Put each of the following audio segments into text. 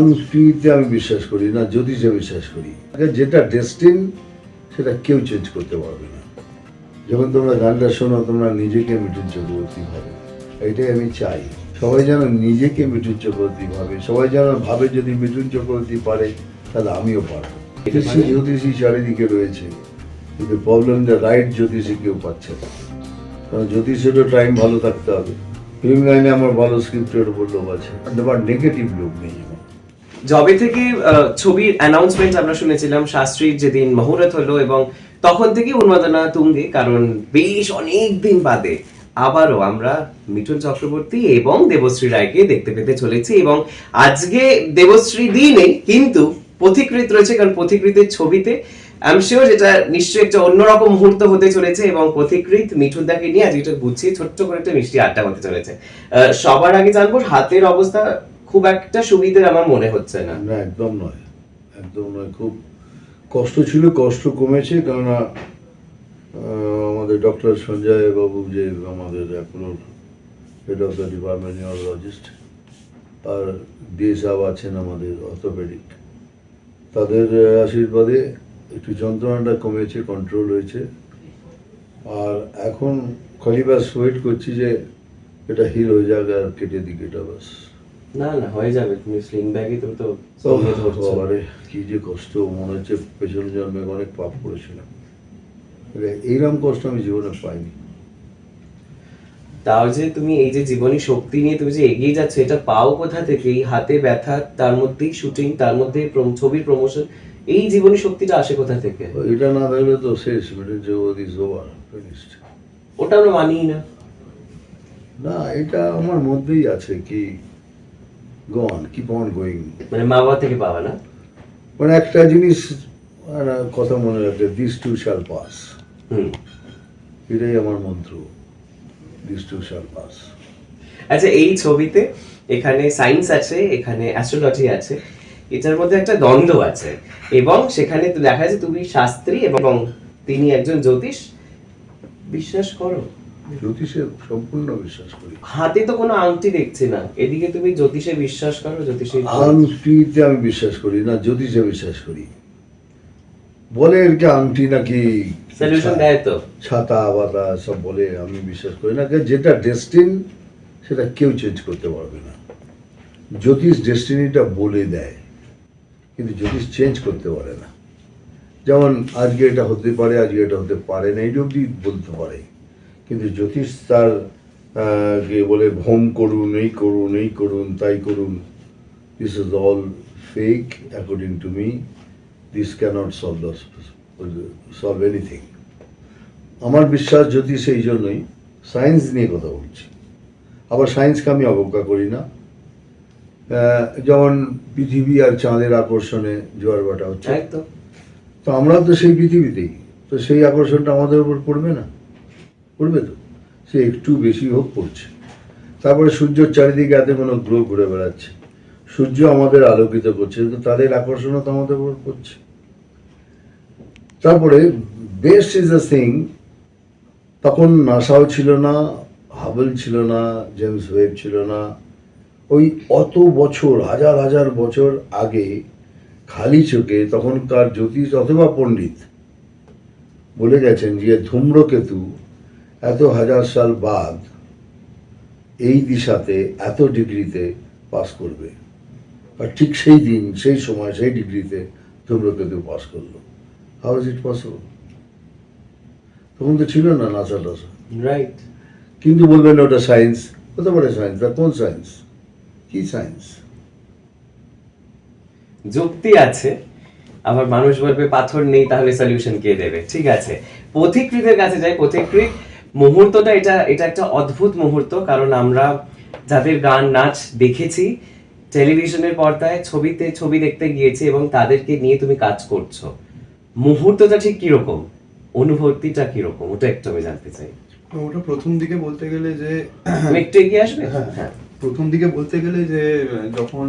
আমি বিশ্বাস করি না বিশ্বাস করি। যেটা ডেস্টিন সেটা কেউ চেঞ্জ করতে পারবে না। যখন তোমরা গানটা শোনো, তোমরা নিজেকে মিঠুন চক্রবর্তী ভাবে। এটাই আমি চাই। সবাই যেন নিজেকে মিঠুন চক্রবর্তী ভাবে। সবাই যেন ভাবে যদি মিঠুন চক্রবর্তী পারে, তাহলে আমিও পারব। জ্যোতিষী জ্যোতিষী চারিদিকে রয়েছে। কিন্তু প্রবলেম যে রাইট জ্যোতিষী কেউ পাচ্ছে না। কারণ জ্যোতিষেরও টাইম ভালো থাকতে হবে। ফিল্ম লাইনে আমার ভালো স্ক্রিপ্টের উপর লোক আছে। নেগেটিভ লোক নেই। জবে থেকে ছবির অ্যানাউন্সমেন্ট আমরা শুনেছিলাম, শাস্ত্রীর যেদিন মুহূর্ত হলো এবং তখন থেকে উন্মাদনা তুঙ্গে, কারণ বেশ অনেক দিন বাদে আবারও আমরা মিঠুন চক্রবর্তী এবং দেবশ্রী রায়কে দেখতে পেতে চলেছি এবং আজকে দেবশ্রী দিনে কিন্তু পথিকৃত রয়েছে, কারণ পথিকৃতের ছবিতে আমি শিওর যেটা নিশ্চয়ই একটা অন্যরকম মুহূর্ত হতে চলেছে এবং পথিকৃত মিঠুন দাকে নিয়ে আজকে একটা গুছিয়ে, ছোট্ট করে একটা মিষ্টি আড্ডা হতে চলেছে। সবার আগে জানব হাতের অবস্থা খুব একটা সুবিধের আমার মনে হচ্ছে না। না, একদম নয়। একদম নয়। খুব কষ্ট ছিল, কষ্ট কমেছে কেননা আমাদের ডক্টর সঞ্জয় বাবু যে আমাদের অ্যাপোলোর head of the department neurologist R D সাহেব আছেন আমাদের অর্থোপেডিক তাদের আশীর্বাদে একটু যন্ত্রণাটা কমেছে কন্ট্রোল হয়েছে। আর এখন খালি ব্যাস ওয়েট করছি যে এটা হিল হয়ে যাক আর কেটে দিক এটা ব্যাস। না না হয়ে যাবে তুমি স্লিং তুমি তো ধরছো। কি যে কষ্ট মনে হচ্ছে পেছন জন্মে অনেক পাপ করেছিলাম। এইরকম কষ্ট আমি জীবনে পাইনি। তাও যে তুমি এই যে জীবনী শক্তি নিয়ে তুমি যে এগিয়ে যাচ্ছ এটা পাও কোথা থেকে? এই হাতে ব্যথা তার মধ্যেই শুটিং তার মধ্যে ছবির প্রমোশন এই জীবনী শক্তিটা আসে কোথা থেকে? এটা না থাকলে তো শেষ ইজ ওভার ফিনিশড ওটা আমরা মানিই না। না এটা আমার মধ্যেই আছে কি গন কিপ অন গোয়িং মানে মা বাবা থেকে পাওয়া না? মানে একটা জিনিস কথা মনে রাখবে দিস টু শাল পাস এটাই আমার মন্ত্র দিস টু শাল পাস আচ্ছা এই ছবিতে এখানে সায়েন্স আছে এখানে অ্যাস্ট্রোলজি আছে এটার মধ্যে একটা দ্বন্দ্ব আছে। এবং সেখানে তো দেখা যাচ্ছে তুমি শাস্ত্রী এবং তিনি একজন জ্যোতিষ। বিশ্বাস করো। জ্যোতিষে সম্পূর্ণ বিশ্বাস করি। হাতে তো কোনো আংটি দেখছি না। এদিকে তুমি জ্যোতিষে বিশ্বাস করো জ্যোতিষে আংটিতে আমি বিশ্বাস করি না জ্যোতিষে বিশ্বাস করি। বলে এরকে আংটি নাকি সলিউশন দেয় তো। ছাতা বাতা সব বলে আমি বিশ্বাস করি না যেটা ডেস্টিন সেটা কেউ চেঞ্জ করতে পারবে না। জ্যোতিষ ডেস্টিনিটা বলে দেয় কিন্তু জ্যোতিষ চেঞ্জ করতে পারে না। যেমন আজকে এটা হতে পারে আজকে এটা হতে পারে না এইটা অব্দি বলতে পারে। কিন্তু জ্যোতিষ তার কে বলে ভোম করুন এই করুন এই করুন তাই করুন। This is all fake according to me this can't solve solve anything আমার বিশ্বাস জ্যোতিষ এই জন্যই সায়েন্স নিয়ে কথা বলছি। আবার সায়েন্সকে আমি অবজ্ঞা করি না। যেমন পৃথিবী আর চাঁদের আকর্ষণে জোয়ার ভাটা হচ্ছে। তো আমরা তো সেই পৃথিবীতেই। তো সেই আকর্ষণটা আমাদের উপর পড়বে না। পড়বে তো? সে একটু বেশি হোক পড়ছে। তারপরে সূর্যের চারিদিকে এত কোনো গ্রহ ঘুরে বেড়াচ্ছে। সূর্য আমাদের আলোকিত করছে, কিন্তু তাদের আকর্ষণও তো আমাদের উপর পড়ছে তারপরে বেস্ট ইজ দ্য থিং, তখন নাসাও ছিল না, হাবল ছিল না, জেমস ওয়েব ছিল না। ওই অত বছর, হাজার হাজার বছর আগে খালি চোখে তখনকার জ্যোতিষ অথবা পণ্ডিত বলে গেছেন যে ধূম্রকেতু এত হাজার সাল বাদ এই দিশাতে এত ডিগ্রিতে পাস করবে। আর ঠিক সেই দিন সেই সময় সেই ডিগ্রিতে ধূম্রকেতু পাস করল। হাউ ইজ ইট পসিবল তখন তো ছিল না নাসা টাসা রাইট কিন্তু বলবেন ওটা সায়েন্স হতে পারে সায়েন্স তা কোন সায়েন্স কি সায়েন্স যুক্তি আছে আবার মানুষ বলবে পাথর নেই তাহলে সলিউশন কে দেবে? ঠিক আছে। পথিকৃতের কাছে যাই পথিকৃত মুহূর্তটা এটা এটা একটা অদ্ভুত মুহূর্ত কারণ আমরা যাদের গান নাচ দেখেছি টেলিভিশনের পর্দায় ছবিতে ছবি দেখতে গিয়েছি এবং তাদেরকে নিয়ে তুমি কাজ করছ। মুহূর্তটা ঠিক কীরকম? অনুভূতিটা কীরকম? ওটা একটু আমি জানতে চাই। ওটা প্রথম দিকে বলতে গেলে যে একটু এগিয়ে আসবে? হ্যাঁ হ্যাঁ। প্রথম দিকে বলতে গেলে যে যখন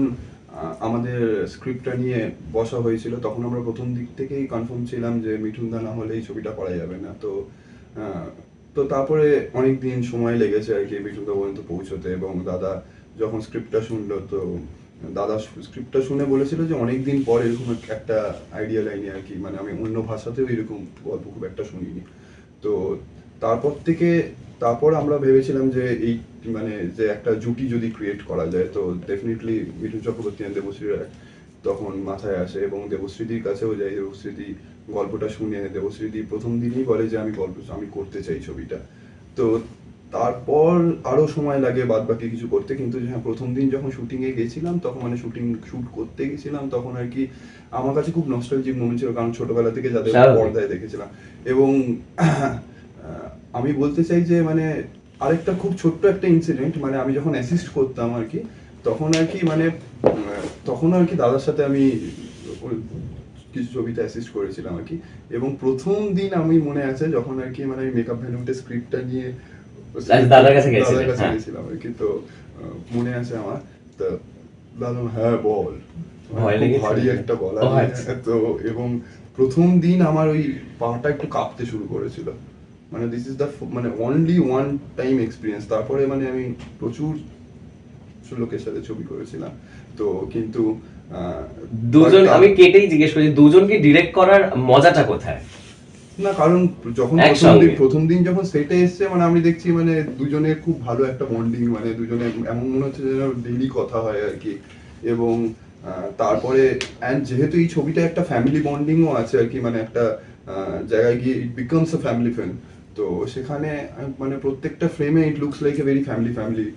আমাদের স্ক্রিপ্টটা নিয়ে বসা হয়েছিল তখন আমরা প্রথম দিক থেকেই কনফার্ম ছিলাম যে মিঠুন দা না হলে এই ছবিটা করা যাবে না। তো তো তারপরে অনেক দিন সময় লেগেছে আর কি মিঠুন দা পর্যন্ত পৌঁছতে এবং দাদা যখন স্ক্রিপ্টটা শুনলো তো দাদা স্ক্রিপ্টটা শুনে বলেছিল যে অনেক দিন পর এরকম একটা আইডিয়া লাইনে আর কি মানে আমি অন্য ভাষাতেও এরকম গল্প খুব একটা শুনিনি। তো তারপর থেকে তারপর আমরা ভেবেছিলাম যে এই মানে যে একটা জুটি যদি ক্রিয়েট করা যায়, তো ডেফিনেটলি মিঠুন চক্রবর্তী আর দেবশ্রী রায় তখন মাথায় আসে এবং দেবশ্রীদির কাছেও যাই দেবশ্রীদি গল্পটা শুনে দেবশ্রীদি প্রথম দিনই বলে যে আমি গল্প আমি করতে চাই ছবিটা। তো তারপর আরও সময় লাগে বাদ বাকি কিছু করতে কিন্তু হ্যাঁ প্রথম দিন যখন শুটিং এ গেছিলাম তখন মানে শুটিং শুট করতে গেছিলাম তখন আর কি আমার কাছে খুব নস্টালজিক মোমেন্ট ছিল কারণ ছোটবেলা থেকে যাদের। পর্দায় দেখেছিলাম। এবং আমি বলতে চাই যে মানে আরেকটা খুব ছোট্ট একটা ইনসিডেন্ট মানে আমি যখন অ্যাসিস্ট করতাম আর কি তখন আর কি মানে তখন আর কি দাদার সাথে আমি কিছু ছবিতে অ্যাসিস্ট করেছিলাম আর কি। এবং প্রথম দিন আমি মনে আছে যখন আর কি মানে আমি মেকআপ ভ্যালুটে স্ক্রিপ্টটা নিয়ে দাদার কাছে হ্যাঁ। গেছিলাম আর কি। তো মনে আছে আমার। তো দাদা হ্যাঁ বল। লেগেছিল? ভারী একটা নিয়ে, আচ্ছা। তো এবং প্রথম দিন আমার ওই পাটা একটু কাঁপতে শুরু করেছিল। মানে দিস ইজ দ্য মানে অনলি ওয়ান টাইম এক্সপিরিয়েন্স তারপরে মানে আমি প্রচুর লোকের সাথে ছবি করেছিলাম। তো কিন্তু দুজন but- আমি কেটেই জিজ্ঞেস করছি দুজনকে ডিরেক্ট করার মজাটা কোথায়? না কারণ যখন প্রথম দিন প্রথম দিন যখন সেটে এসছে মানে আমি দেখছি মানে দুজনের খুব ভালো একটা বন্ডিং মানে দুজনে এমন মনে হচ্ছে যেন ডেইলি কথা হয় আর কি। এবং তারপরে অ্যান্ড যেহেতু এই ছবিটা একটা ফ্যামিলি বন্ডিংও আছে আর কি মানে একটা জায়গায় গিয়ে it becomes a family film তো সেখানে মানে প্রত্যেকটা ফ্রেমে it looks like a very family family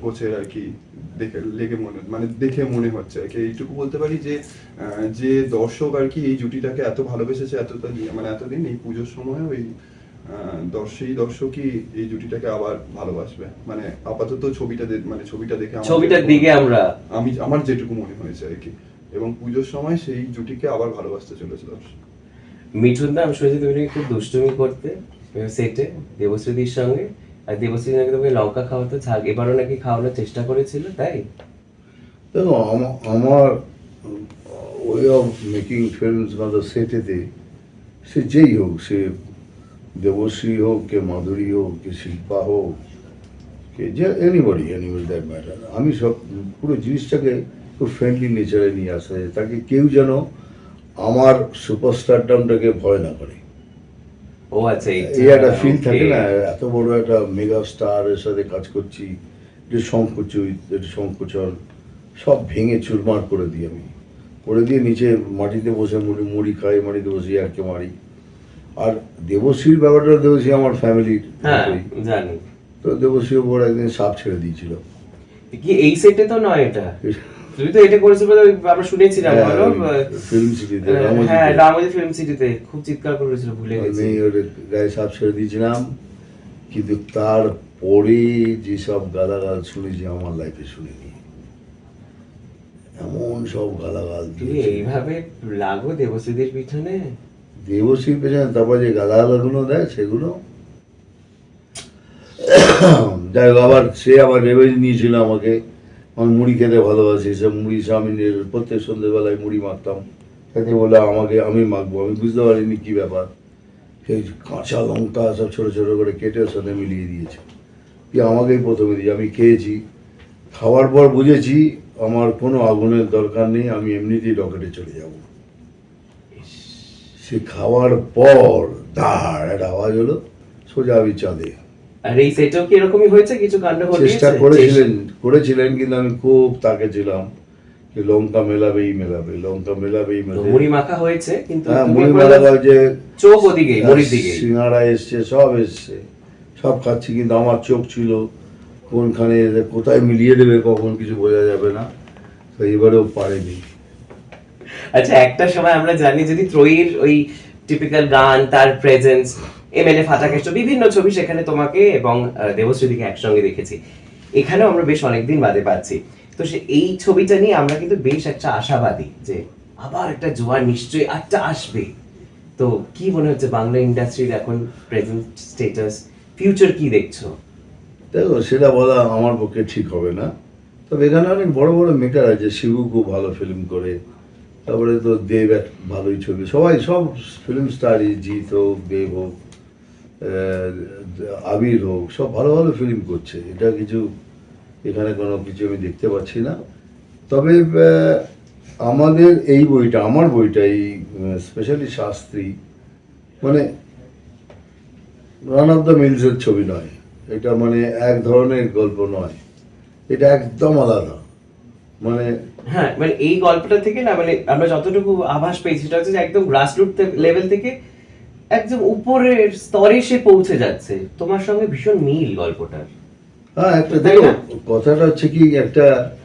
গোছের আর কি দেখে লেগে মনে মানে দেখে মনে হচ্ছে। আর কি এইটুকু বলতে পারি যে যে দর্শক আর কি এই জুটিটাকে এত ভালোবেসেছে দিন- মানে এতদিন এই পুজোর সময় ওই আহ, দর্শই দর্শকই এই জুটিটাকে আবার ভালোবাসবে। মানে আপাতত ছবিটা মানে ছবিটা দেখে ছবিটার দিকে আমরা আমি আমার যেটুকু মনে হয়েছে আর কি। এবং পুজোর সময় সেই জুটিকে আবার ভালোবাসতে চলেছে দর্শক। মিঠুন দা আমি শুনেছি তুমি খুব দুষ্টুমি করতে সেটে দেবশ্রীদির সঙ্গে। আর দেবশ্রী নাকি তোমাকে লঙ্কা খাওয়াতে থাক এবারও নাকি খাওয়ানোর চেষ্টা করেছিল, তাই? দেখো, আমা- আমার, ওয়ে অফ মেকিং ফিল্মস বা দ্য সেটেতে সে যেই হোক, সে দেবশ্রী হোক, কে মাধুরী হোক, কে শিল্পা হোক, কে যে এনিবডি এনিবডি দ্যাট ম্যাটার আমি সব, পুরো জিনিসটাকে খুব ফ্রেন্ডলি নেচারে নিয়ে আসা যায়। তাকে কেউ যেন আমার সুপারস্টারডামটাকে ভয় না করে। ও আচ্ছা এই একটা ফিল থাকে না এত বড় একটা মেগা স্টারের সাথে কাজ করছি একটু সংকোচই একটু সংকোচন সব ভেঙে চুরমার করে দিই আমি। করে দিয়ে নিচে মাটিতে বসে মুড়ি মুড়ি খাই মাটিতে বসে আরকে মারি। আর দেবশ্রীর ব্যাপারটা দেবশ্রী আমার ফ্যামিলির হ্যাঁ জানি। তো দেবশ্রী ওপর একদিন সাপ ছেড়ে দিয়েছিল। কি এই সেটে তো নয় এটা তুমি তো এটা করেছ বলে আমরা শুনেছিলাম বলো ফিল্ম সিটিতে হ্যাঁ রামজি ফিল্ম সিটিতে খুব চিৎকার করেছিল ভুলে গেছি। আমি ওর গায়ে সাপ ছেড়ে দিয়েছিলাম কিন্তু তারপরে যেসব গালাগাল শুনেছি আমার লাইফে শুনিনি। এমন সব গালাগাল তুমি এইভাবে লাগো দেবশ্রীদের পিছনে? দেবশ্রীর পেছনে তারপর যে গালাগালগুলো দেয় সেগুলো। যাই হোক আবার সে আবার রেভেজ নিয়েছিল আমাকে। আমার মুড়ি খেতে ভালোবাসি, সে মুড়ি স্বামীনের প্রত্যেক সন্ধ্যেবেলায় মুড়ি মাখতাম। তাকে বলে আমাকে, আমি মাখবো। আমি বুঝতে পারিনি কী ব্যাপার। সেই কাঁচা লঙ্কা সব ছোটো ছোটো করে কেটে ওর সাথে মিলিয়ে দিয়েছে। দিয়ে আমাকেই প্রথমে দিয়ে আমি খেয়েছি। খাওয়ার পর বুঝেছি, আমার কোনো আগুনের দরকার নেই, আমি এমনিতেই রকেটে চলে যাব। সে খাওয়ার পর দাঁড়, একটা আওয়াজ হলো, সোজা আমি চাঁদে। আর এই সেটেও কি এরকমই হয়েছে? কিছু কাণ্ড ঘটিয়েছে? চেষ্টা করেছিলেন করেছিলেন কিন্তু আমি খুব তাকে ছিলাম যে লঙ্কা মেলাবেই মেলাবে লঙ্কা মেলাবেই মেলাবে। মুড়ি মাখা হয়েছে কিন্তু হ্যাঁ মুড়ি যে চোখ ওদিকে মুড়ির দিকে। সিঙ্গারা এসছে সব এসছে। সব খাচ্ছি কিন্তু আমার চোখ ছিল কোনখানে কোথায় মিলিয়ে দেবে কখন কিছু বোঝা যাবে না। তো এবারেও পারেনি। আচ্ছা একটা সময় আমরা জানি যদি ত্রয়ীর ওই টিপিক্যাল গান তার প্রেজেন্স এমএলএ ফাটাকেষ্ট বিভিন্ন ছবি সেখানে তোমাকে এবং দেবশ্রীদিকে একসঙ্গে দেখেছি। এখানেও আমরা বেশ অনেকদিন বাদে পাচ্ছি। তো সে, এই ছবিটা নিয়ে আমরা কিন্তু বেশ একটা আশাবাদী যে, আবার একটা জোয়ার নিশ্চয়ই একটা আসবে। তো কি মনে হচ্ছে বাংলা ইন্ডাস্ট্রির এখন প্রেজেন্ট স্টেটাস ফিউচার কি দেখছ? দেখো, সেটা বলা আমার পক্ষে ঠিক হবে না। তবে এখানে অনেক বড় বড় মেটার আছে। শিবু খুব ভালো ফিল্ম করে। তারপরে তো দেব এক ভালোই ছবি। সবাই, সব ফিল্ম স্টারই জিৎ হোক, দেব হোক। আবির হোক, সব ভালো ভালো ফিল্ম করছে। এটা কিছু এখানে কোনো কিছু আমি দেখতে পাচ্ছি না। তবে আমাদের এই বইটা, আমার বইটা, এই স্পেশালি শাস্ত্রী মানে রান অফ দ্য মিলসের ছবি নয়। এটা মানে এক ধরনের গল্প নয়। এটা একদম আলাদা। মানে হ্যাঁ মানে এই গল্পটা থেকে না মানে আমরা যতটুকু আভাস পেয়েছি, সেটা হচ্ছে একদম গ্রাসরুট লেভেল থেকে একদম উপরের স্তরে সে পৌঁছে যাচ্ছে। তোমার সঙ্গে ভীষণ মিল গল্পটার। হ্যাঁ একটা দেখো কথাটা হচ্ছে কি একটা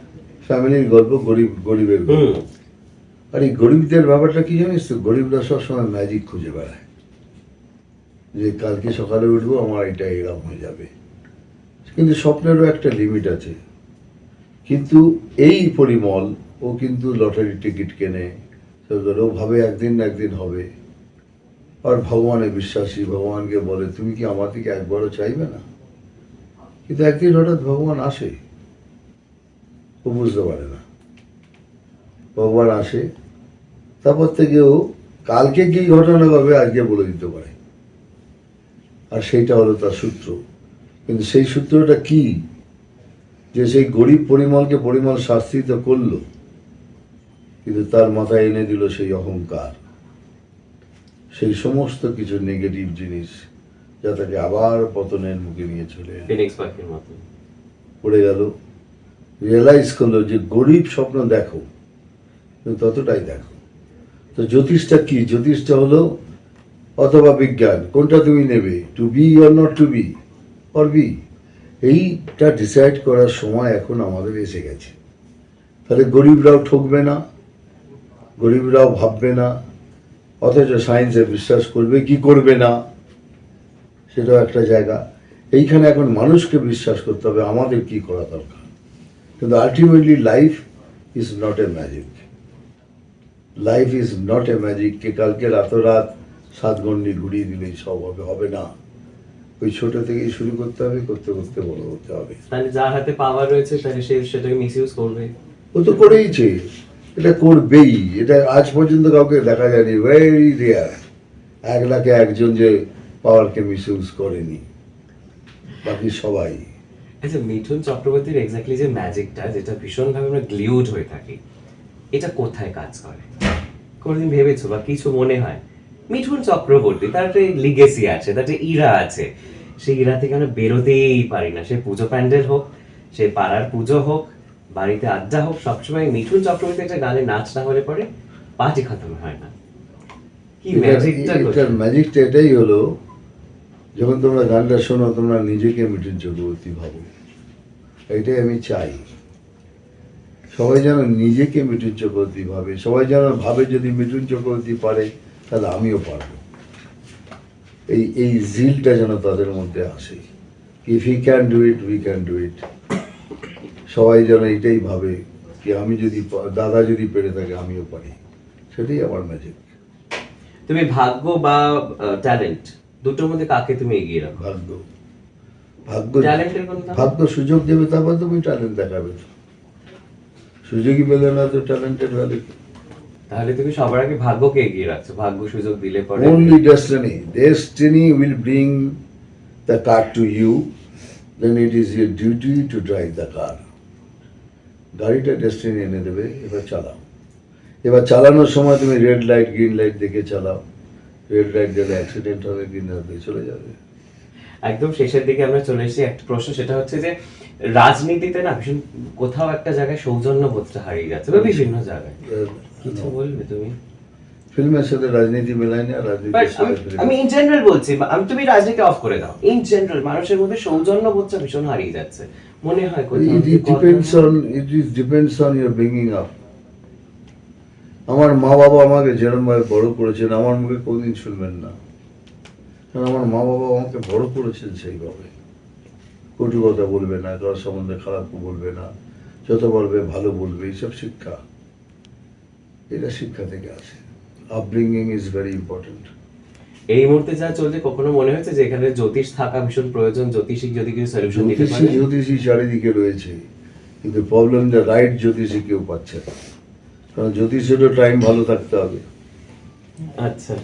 ফ্যামিলির গল্প গরিব গরিবের গল্প। আর এই গরিবদের ব্যাপারটা কি জানিস তো? গরিবরা সবসময় ম্যাজিক খুঁজে বেড়ায়। যে কালকে সকালে উঠবো আমার এটা এরকম হয়ে যাবে। কিন্তু স্বপ্নেরও একটা লিমিট আছে। কিন্তু এই পরিমল ও কিন্তু লটারির টিকিট কেনে। ও ভাবে একদিন না একদিন হবে। আর ভগবানে বিশ্বাসী, ভগবানকে বলে, তুমি কি আমার দিকে একবারও চাইবে না? কিন্তু একদিন হঠাৎ ভগবান আসে। ও বুঝতে পারে না। ভগবান আসে। তারপর থেকে ও কালকে কি ঘটনা হবে আজকে বলে দিতে পারে। আর সেইটা হলো তার সূত্র। কিন্তু সেই সূত্রটা কি? যে সেই গরিব পরিমলকে পরিমল তো করল, কিন্তু তার মাথায় এনে দিল সেই অহংকার। সেই সমস্ত কিছু নেগেটিভ জিনিস যা তাকে আবার পতনের মুখে নিয়ে চলে ফিনিক্স পাখির মতো। পড়ে গেল। রিয়েলাইজ করল যে গরিব স্বপ্ন দেখো ততটাই দেখো। তো জ্যোতিষটা কি? জ্যোতিষটা হলো অথবা বিজ্ঞান কোনটা তুমি নেবে? To be or not to be or be এইটা ডিসাইড করার সময় এখন আমাদের এসে গেছে। তাহলে গরিবরাও ঠকবে না গরিবরাও ভাববে না অথচ সায়েন্সে বিশ্বাস করবে কি করবে না? সেটাও একটা জায়গা। এইখানে এখন মানুষকে বিশ্বাস করতে হবে আমাদের কি করা দরকার? কিন্তু ultimately life is not a magic life is not a magic কে কালকে রাতরাত সাত গন্ডি ঘুরিয়ে দিলেই সব হবে হবে না। ওই ছোট থেকেই শুরু করতে হবে করতে করতে বড় হতে হবে। তাহলে যার হাতে পাওয়ার রয়েছে তাহলে সে সেটাকে মিসইউজ করবে। ও তো করেইছে। এটা করবেই এটা আজ পর্যন্ত কাউকে দেখা যায়নি। ভেরি রেয়ার এক লাখে একজন যে পাওয়ারকে মিসইউজ করেনি। বাকি সবাই। আচ্ছা মিঠুন চক্রবর্তীর এক্স্যাক্টলি যে ম্যাজিকটা যেটা ভীষণভাবে আমরা গ্লিউড হয়ে থাকি, এটা কোথায় কাজ করে? কোনোদিন ভেবেছো বা কিছু মনে হয়? মিঠুন চক্রবর্তী, তার একটা লিগেসি আছে, তার একটা ইরা আছে, সেই ইরা থেকে আমরা বেরোতেই পারি না। সে পুজো প্যান্ডেল হোক, সে পাড়ার পুজো হোক বাড়িতে আড্ডা হোক সবসময় মিঠুন চক্রবর্তী একটা গানে নাচ না হলে পরে পার্টি খতম হয় না। কি ম্যাজিকটা এটার ম্যাজিকটা এটাই হলো যখন তোমরা গানটা শোনো তোমরা নিজেকে মিঠুন চক্রবর্তী ভাবো। এইটাই আমি চাই। সবাই যেন নিজেকে মিঠুন চক্রবর্তী ভাবে সবাই যেন ভাবে যদি মিঠুন চক্রবর্তী পারে তাহলে আমিও পারব। এই এই জিলটা যেন তাদের মধ্যে আসে। If he can do it we can do it সবাই যেন এইটাই ভাবে কি আমি যদি দাদা যদি পেরে থাকে আমিও পারি। সেটাই আমার ম্যাজিক তুমি ভাগ্য বা ট্যালেন্ট দুটোর মধ্যে কাকে তুমি এগিয়ে রাখো? ভাগ্য। ভাগ্য? ভাগ্য সুযোগ দেবে তারপর তুমি ট্যালেন্ট দেখাবে। সুযোগই পেলে না তো ট্যালেন্টের ভ্যালু তাহলে তুমি সবার আগে ভাগ্যকে এগিয়ে রাখছো। ভাগ্য সুযোগ দিলে পরে only destiny destiny will bring the car to you then it is your duty to drive the car গাড়িটা ডেস্টিনি এনে দেবে এবার চালাও। এবার চালানোর সময় তুমি রেড লাইট গ্রিন লাইট দেখে চালাও। রেড লাইট গেলে অ্যাক্সিডেন্ট হবে গ্রিন লাইট দিয়ে চলে যাবে। একদম শেষের দিকে আমরা চলে এসেছি। একটা প্রশ্ন সেটা হচ্ছে যে রাজনীতিতে না ভীষণ কোথাও একটা জায়গায় সৌজন্য বোধটা হারিয়ে যাচ্ছে বা বিভিন্ন জায়গায়। কিছু বলবে তুমি? ফিল্মের সাথে রাজনীতি মেলায় না সাথে আমি- ইন জেনারেল বলছি আমি তুমি রাজনীতি অফ করে দাও। ইন জেনারেল মানুষের মধ্যে সৌজন্য বোধটা ভীষণ হারিয়ে যাচ্ছে। মনে হয় is depends on your bringing up. আমার মা বাবা আমাকে যেরকম ভাবে বড় করেছেন আমার মুখে কোনদিন শুনবেন না। কারণ আমার মা বাবা আমাকে বড় করেছেন সেইভাবে। কটু কথা বলবে না কারোর সম্বন্ধে খারাপ বলবে না যত বলবে ভালো বলবে এইসব শিক্ষা। এটা শিক্ষা থেকে আসে। আপব্রিঙ্গিং ইজ ভেরি ইম্পর্টেন্ট এই মুহূর্তে যা চলছে কখনো মনে হয়েছে যে এখানে জ্যোতিষ থাকা ভীষণ প্রয়োজন? জ্যোতিষিক যদি কিছু সলিউশন দিতে পারে? জ্যোতিষী চারিদিকে রয়েছে। কিন্তু প্রবলেম যে রাইট জ্যোতিষী কেউ পাচ্ছে না। কারণ জ্যোতিষেরও টাইম ভালো থাকতে হবে। আচ্ছা।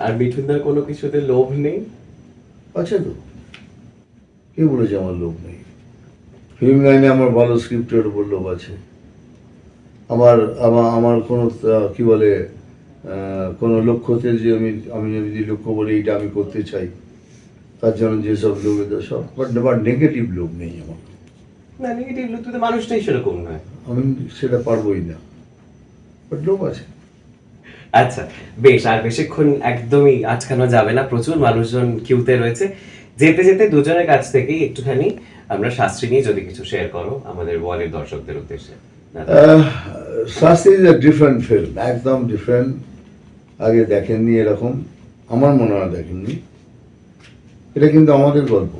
আর মিঠুনদার কোনো কিছুতে লোভ নেই? আছে তো। কে বলেছে আমার লোভ নেই? ফিল্ম লাইনে আমার ভালো স্ক্রিপ্টের উপর লোভ আছে। আমার আমার আমার কোনো কি বলে কোনো লক্ষ্যতে যে আমি আমি যদি লক্ষ্য বলি এটা আমি করতে চাই তার জন্য যেসব লোক সব বাট বাট নেগেটিভ লোক নেই আমার। না নেগেটিভ লোক তো মানুষটাই সেরকম নয়। আমি সেটা পারবোই না বাট লোক আছে। আচ্ছা বেশ আর বেশিক্ষণ একদমই আজকানো যাবে না প্রচুর মানুষজন কিউতে রয়েছে। যেতে যেতে দুজনের কাছ থেকেই একটুখানি আমরা শাস্ত্রী নিয়ে যদি কিছু শেয়ার করো আমাদের ওয়ালের দর্শকদের উদ্দেশ্যে। দাদা। Shasti is a different film একদম ডিফারেন্ট আগে দেখেননি এরকম। আমার মনে হয় দেখেননি। এটা কিন্তু আমাদের গল্প,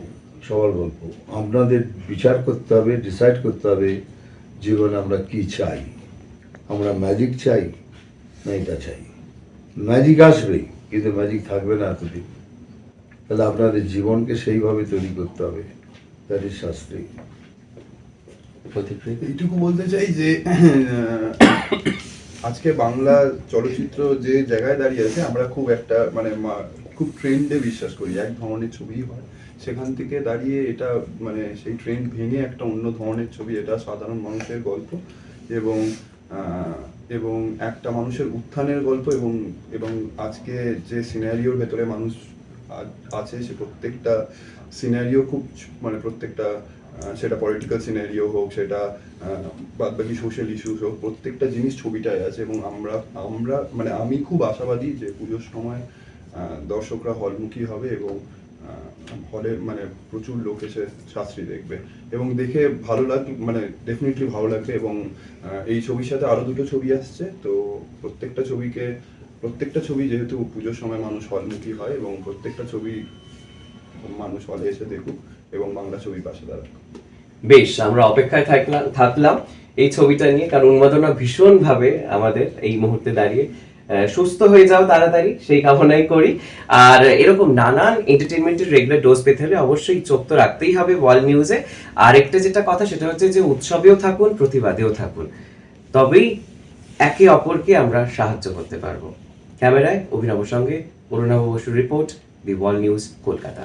সবার গল্প। আপনাদের বিচার করতে হবে ডিসাইড করতে হবে, জীবনে আমরা কি চাই? আমরা ম্যাজিক চাই না এটা চাই? ম্যাজিক আসবে কিন্তু ম্যাজিক থাকবে না এতদিন। তাহলে আপনাদের জীবনকে সেইভাবে তৈরি করতে হবে। That is Shastri. এইটুকু বলতে চাই যে আজকে বাংলা চলচ্চিত্র যে জায়গায় দাঁড়িয়ে আছে, আমরা খুব একটা মানে খুব ট্রেন্ডে বিশ্বাস করি। এক ধরনের ছবি হয়। সেখান থেকে দাঁড়িয়ে এটা মানে সেই ট্রেন্ড ভেঙে একটা অন্য ধরনের ছবি, এটা সাধারণ মানুষের গল্প এবং এবং একটা মানুষের উত্থানের গল্প এবং এবং আজকে যে সিনারিওর ভেতরে মানুষ আছে, সে প্রত্যেকটা সিনারিও খুব মানে প্রত্যেকটা সেটা পলিটিক্যাল সিনারিও হোক, সেটা বাদ বাকি সোশ্যাল ইস্যুস হোক, প্রত্যেকটা জিনিস ছবিটায় আছে এবং আমরা আমরা মানে আমি খুব আশাবাদী যে পুজোর সময় দর্শকরা হলমুখী হবে এবং হলে মানে প্রচুর লোক এসে শাস্ত্রী দেখবে। এবং দেখে ভালো লাগবে মানে ডেফিনেটলি ভালো লাগবে এবং এই ছবির সাথে আরও দুটো ছবি আসছে। তো প্রত্যেকটা ছবিকে, প্রত্যেকটা ছবি যেহেতু পুজোর সময় মানুষ হলমুখী হয় এবং প্রত্যেকটা ছবি মানুষ হলে এসে দেখুক। এবং বাংলা ছবি পাশে দাঁড়াক বেশ, আমরা অপেক্ষায় থাকলাম থাকলাম এই ছবিটা নিয়ে, কারণ উন্মাদনা ভীষণ ভাবে আমাদের এই মুহূর্তে দাঁড়িয়ে সুস্থ হয়ে যাও তাড়াতাড়ি, সেই কামনাই করি। আর এরকম নানান এন্টারটেনমেন্টের রেগুলার ডোজ পেতে হলে অবশ্যই চোখ তো রাখতেই হবে ওয়াল নিউজে আর একটা যেটা কথা, সেটা হচ্ছে যে উৎসবেও থাকুন, প্রতিবাদেও থাকুন। তবেই একে অপরকে আমরা সাহায্য করতে পারব। ক্যামেরায় অভিনব সঙ্গে অরুণাভ বসুর report the wall news Kolkata.